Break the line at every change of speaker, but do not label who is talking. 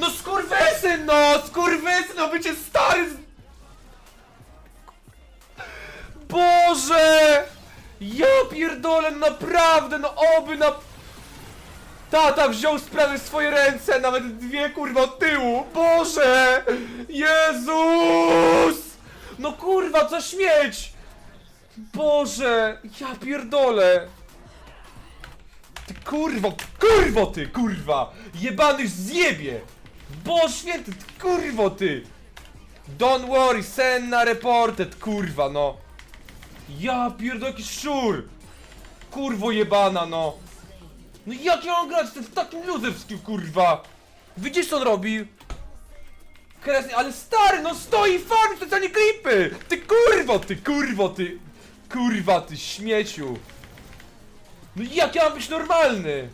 No skurwysyn, no! Skurwysyn, no bycie stary! Boże! Ja pierdolę, naprawdę, no oby na... Tata wziął sprawę w swoje ręce, nawet dwie kurwa od tyłu! Boże! Jezus! No kurwa, co śmieć! Boże! Ja pierdolę! Ty kurwo, kurwo ty, kurwa! Jebany zjebie! Boże święty, ty kurwo ty! Don't worry, Senna reported, kurwa no! Ja pierdolę, jakiś szczur! Kurwo jebana, no! No jak ja mam grać w w takim luzewskim, kurwa? Widzisz co on robi? Kresny, ale stary, no stoi farm, specjalnie klipy! Ty kurwo, ty kurwo, ty... Kurwa, ty śmieciu! No jak ja mam być normalny?